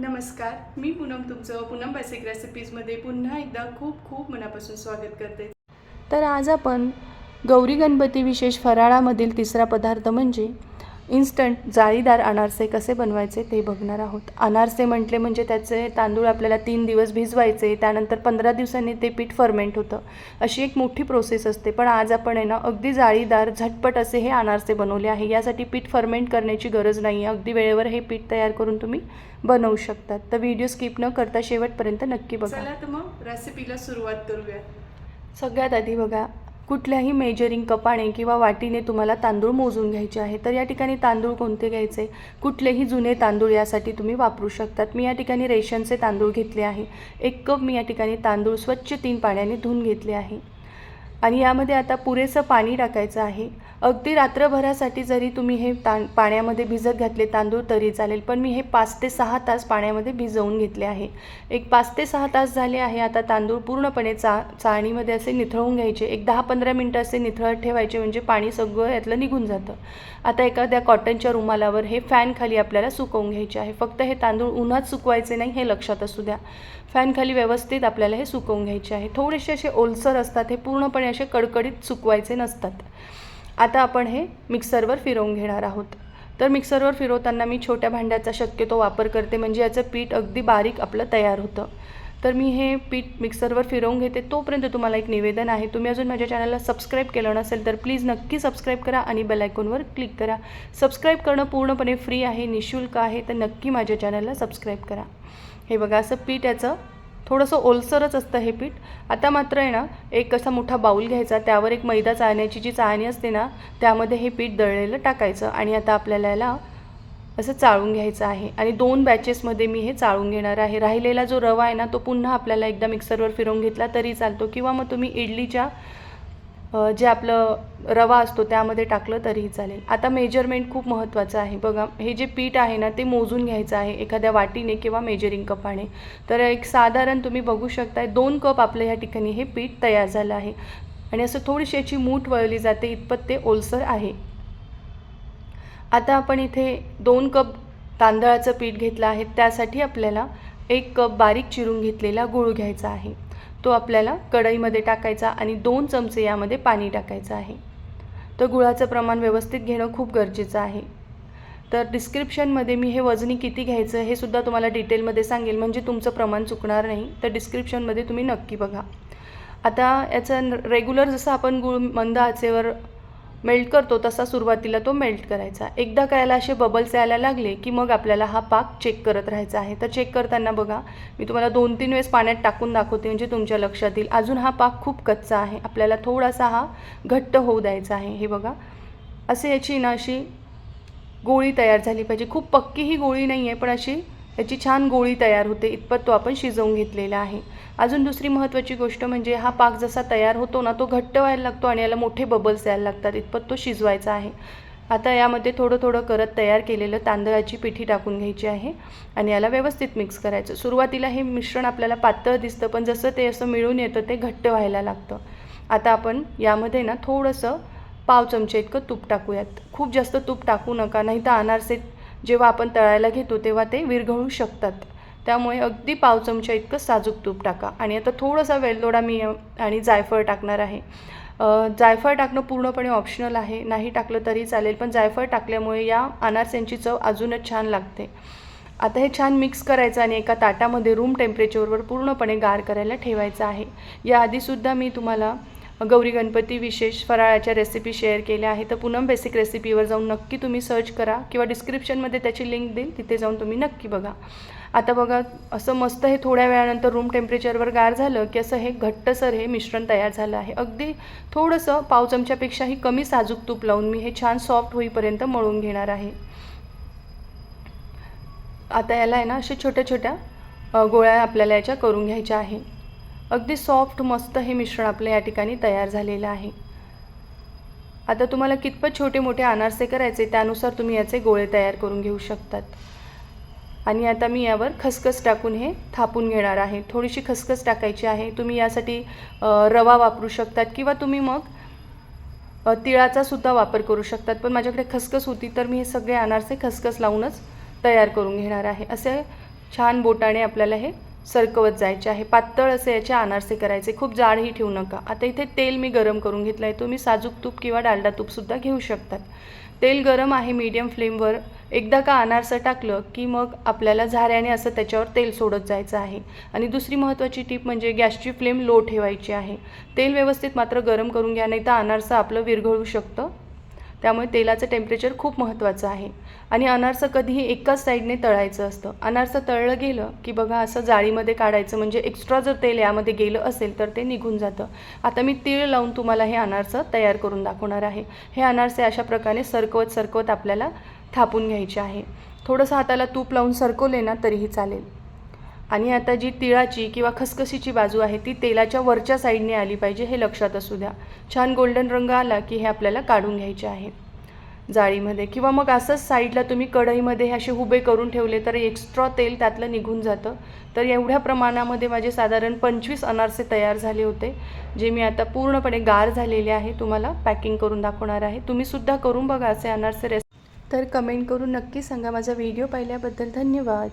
नमस्कार मी पूनम तुमचं पूनम बेसिक रेसिपीजमध्ये पुन्हा एकदा खूप खूप मनापासून स्वागत करते. तर आज आपण गौरी गणपती विशेष फराळामधील तिसरा पदार्थ म्हणजे इन्स्टंट जाळीदार अनारसे कसे बनवायचे ते बघणार आहोत. अनारसे म्हटले म्हणजे त्याचे तांदूळ आपल्याला तीन दिवस भिजवायचे त्यानंतर पंधरा दिवसांनी ते पीठ फर्मेंट होतं. अशी एक मोठी प्रोसेस असते. पण आज आपण आहे ना अगदी जाळीदार झटपट असे हे अनारसे बनवले आहे. यासाठी पीठ फर्मेंट करण्याची गरज नाही आहे अगदी वेळेवर हे पीठ तयार करून तुम्ही बनवू शकतात. तर व्हिडिओ स्किप न करता शेवटपर्यंत नक्की बघा. तर मग रेसिपीला सुरुवात करूया. सगळ्यात आधी बघा कुठल्याही मेजरिंग कपाने किंवा वाटीने तुम्हाला तांदूळ मोजून घ्यायचे आहे तर या ठिकाणी तांदूळ कोणते घ्यायचे? कुठलेही जुने तांदूळ यासाठी तुम्ही वापरू शकतात. मी या ठिकाणी रेशनचे तांदूळ घेतले आहे. एक कप मी या ठिकाणी तांदूळ स्वच्छ तीन पाण्याने धुवून घेतले आहे. आणि यामध्ये आता पुरेसं पाणी टाकायचं आहे. अगदी रात्रभरासाठी जरी तुम्ही हे तां पाण्यामध्ये भिजत घातले तांदूळ तरी चालेल पण मी हे पाच ते सहा तास पाण्यामध्ये भिजवून घेतले आहे. एक पाच ते सहा तास झाले आहे आता तांदूळ पूर्णपणे चा चाळणीमध्ये असे निथळून घ्यायचे. एक दहा पंधरा मिनटं असे निथळत ठेवायचे म्हणजे पाणी सगळं यातलं निघून जातं. आता एखाद्या कॉटनच्या रुमालावर हे फॅन खाली आपल्याला सुकवून घ्यायचे आहे. फक्त हे तांदूळ उन्हात सुकवायचे नाही हे लक्षात असू द्या. फॅनखाली व्यवस्थित आपल्याला हे सुकवून घ्यायचे आहे. थोडेसे असे ओलसर असतात हे पूर्णपणे असे कडकडीत सुकवायचे नसतात. आता आपण हे मिक्सरवर फिरवून घेणार आहोत. तर मिक्सरवर फिरवताना मी छोट्या भांड्याचा शक्यतो वापर करते म्हणजे याचं पीठ अगदी बारीक आपलं तयार होतं. तर मी हे पीठ मिक्सरवर फिरवून घेते. तोपर्यंत तुम्हाला एक निवेदन आहे. तुम्ही अजून माझ्या चॅनलला सबस्क्राईब केलं नसेल तर प्लीज नक्की सबस्क्राईब करा आणि बेलायकॉनवर क्लिक करा. सबस्क्राईब करणं पूर्णपणे फ्री आहे निशुल्क आहे. तर नक्की माझ्या चॅनलला सबस्क्राईब करा. हे बघा असं पीठ याचं थोडंसं ओलसरच असतं हे पीठ. आता मात्र आहे ना एक असा मोठा बाऊल घ्यायचा त्यावर एक मैदा चाळण्याची जी चाळणी असते ना त्यामध्ये हे पीठ दळलेलं टाकायचं आणि आता आपल्याला याला असं चाळून घ्यायचं आहे. आणि दोन बॅचेसमध्ये मी हे चाळून घेणार आहे. राहिलेला जो रवा आहे ना तो पुन्हा आपल्याला एकदा मिक्सरवर फिरवून घेतला तरी चालतो. किंवा मग तुम्ही इडलीच्या जे आपलं रवा असतो त्यामध्ये टाकलं तरीही चालेल. आता मेजरमेंट खूप महत्त्वाचं आहे. बघा हे जे पीठ आहे ना ते मोजून घ्यायचं आहे एखाद्या वाटीने किंवा मेजरिंग कपाने. तर एक साधारण तुम्ही बघू शकताय दोन कप आपलं ह्या ठिकाणी हे पीठ तयार झालं आहे. आणि असं थोडीशी याची मूठ वळली जाते इतपत ते ओलसर आहे. आता आपण इथे दोन कप तांदळाचं पीठ घेतलं आहे. त्यासाठी आपल्याला एक कप बारीक चिरून घेतलेला गूळ घ्यायचा आहे. तो आपल्याला कढईमध्ये टाकायचा आणि दोन चमचे यामध्ये पाणी टाकायचं आहे. तर गुळाचं प्रमाण व्यवस्थित घेणं खूप गरजेचं आहे. तर डिस्क्रिप्शनमध्ये मी हे वजनी किती घ्यायचं हे सुद्धा तुम्हाला डिटेलमध्ये सांगेल. म्हणजे तुमचं प्रमाण चुकणार नाही. तर डिस्क्रिप्शनमध्ये तुम्ही नक्की बघा. आता याचं रेग्युलर जसं आपण गुळ मंद आचेवर मेल्ट करतो तसा सुरुवातीला तो मेल्ट करायचा. एकदा करायला असे बबल्स यायला लागले की मग आपल्याला हा पाक चेक करत राहायचा आहे. तर चेक करताना बघा मी तुम्हाला दोन तीन वेळेस पाण्यात टाकून दाखवते म्हणजे तुमच्या लक्षात येईल अजून हा पाक खूप कच्चा आहे. आपल्याला थोडासा हा घट्ट होऊ द्यायचा आहे. हे बघा असे याची ना अशी गोळी तयार झाली पाहिजे. खूप पक्की ही गोळी नाही आहे पण अशी याची छान गोळी तयार होते. इतपत तो आपण शिजवून घेतलेला आहे. अजून दुसरी महत्त्वाची गोष्ट म्हणजे हा पाक जसा तयार होतो ना तो घट्ट व्हायला लागतो आणि याला मोठे बबल्स यायला लागतात. इतपत तो शिजवायचा आहे. आता यामध्ये थोडं थोडं करत तयार केलेलं तांदळाची पिठी टाकून घ्यायची आहे आणि याला व्यवस्थित मिक्स करायचं. सुरुवातीला हे मिश्रण आपल्याला पातळ दिसतं पण जसं ते असं मिळून येतं ते घट्ट व्हायला लागतं. आता आपण यामध्ये ना थोडंसं पाव चमचे इतकं तूप टाकूयात. खूप जास्त तूप टाकू नका नाही तर अनारसे जेव्हा आपण तळायला घेतो तेव्हा ते विरघळू शकतात. त्यामुळे अगदी पाव चमचा इतकं साजूक तूप टाका. आणि आता थोडासा वेलदोडा मी आणि जायफळ टाकणार आहे. जायफळ टाकणं पूर्णपणे ऑप्शनल आहे. नाही टाकलं तरी चालेल पण जायफळ टाकल्यामुळे या अनारस्यांची चव अजूनच छान लागते. आता हे छान मिक्स करायचं आणि एका ताटामध्ये रूम टेम्परेचरवर पूर्णपणे गार करायला ठेवायचं आहे. याआधीसुद्धा मी तुम्हाला गौरी गणपती विशेष फराळाच्या रेसिपी शेअर केल्या आहे तर पूनम बेसिक रेसिपीवर जाऊन नक्की तुम्ही सर्च करा किंवा डिस्क्रिप्शनमध्ये त्याची लिंक देईल तिथे जाऊन तुम्ही नक्की बघा. आता बघा असं मस्त हे थोड्या वेळानंतर रूम टेम्परेचरवर गार झालं की असं हे घट्टसर हे मिश्रण तयार झालं आहे. अगदी थोडंसं पाव चमच्यापेक्षाही कमी साजूक तूप लावून मी हे छान सॉफ्ट होईपर्यंत मळून घेणार आहे. आता याला आहे ना अशा छोट्या छोट्या गोळ्या आपल्याला याच्या करून घ्यायच्या आहे. अगदी सॉफ्ट मस्त हे मिश्रण आपलं या ठिकाणी तयार झालेलं आहे. आता तुम्हाला कितपत छोटे मोठे अनारसे करायचे त्यानुसार तुम्ही याचे गोळे तयार करून घेऊ शकतात. आणि आता मी यावर खसखस टाकून हे थापून घेणार आहे. थोडीशी खसखस टाकायची आहे. तुम्ही यासाठी रवा वापरू शकतात किंवा तुम्ही मग तिळाचा सुद्धा वापर करू शकतात. पण माझ्याकडे खसखस होती तर मी हे सगळे अनारसे खसखस लावूनच तयार करून घेणार आहे. असे छान बोटाने आपल्याला हे सरकवत जायचे आहे. पातळ असे याचे अनारसे करायचे. खूप जाडही ठेवू नका. आता इथे तेल मी गरम करून घेतलं आहे तुम्ही साजूक तूप किंवा डालडा तूपसुद्धा घेऊ शकतात. तेल गरम आहे मीडियम फ्लेमवर एकदा का अनारसं टाकलं की मग आपल्याला झाऱ्याने असं त्याच्यावर तेल सोडत जायचं आहे. आणि दुसरी महत्त्वाची टीप म्हणजे गॅसची फ्लेम लो ठेवायची आहे. तेल व्यवस्थित मात्र गरम करून घ्या नाही तर अनारसं आपलं विरघळू शकतं. त्यामुळे तेलाचं टेम्परेचर खूप महत्त्वाचं आहे. आणि अनारसं कधीही एकाच साईडने तळायचं असतं. अनारसं तळलं गेलं की बघा असं जाळीमध्ये काढायचं म्हणजे एक्स्ट्रा जर तेल यामध्ये गेलं असेल तर ते निघून जातं. आता मी तीळ लावून तुम्हाला हे अनारसं तयार करून दाखवणार आहे. हे अनारसे अशा प्रकारे सरकवत सरकवत आपल्याला थापून घ्यायची आहे. थोडंसं हाताला तूप लावून सरकवले ना तरीही चालेल. आणि आता जी तिळाची किंवा खसखशीची बाजू आहे ती तेलाच्या वरच्या साईडने आली पाहिजे हे लक्षात असू द्या. छान गोल्डन रंग आला की हे आपल्याला काढून घ्यायचे आहे. जाळीमध्ये किंवा मग असंच साईडला तुम्ही कढईमध्ये हे असे उभे करून ठेवले तर एक्स्ट्रा तेल त्यातलं निघून जातं. तर एवढ्या प्रमाणामध्ये माझे साधारण पंचवीस अनारसे तयार झाले होते जे मी आता पूर्णपणे गार झालेले आहे. तुम्हाला पॅकिंग करून दाखवणार आहे. तुम्हीसुद्धा करून बघा असे अनारसे रेस तर कमेंट करून नक्की सांगा. माझा व्हिडिओ पाहिल्याबद्दल धन्यवाद.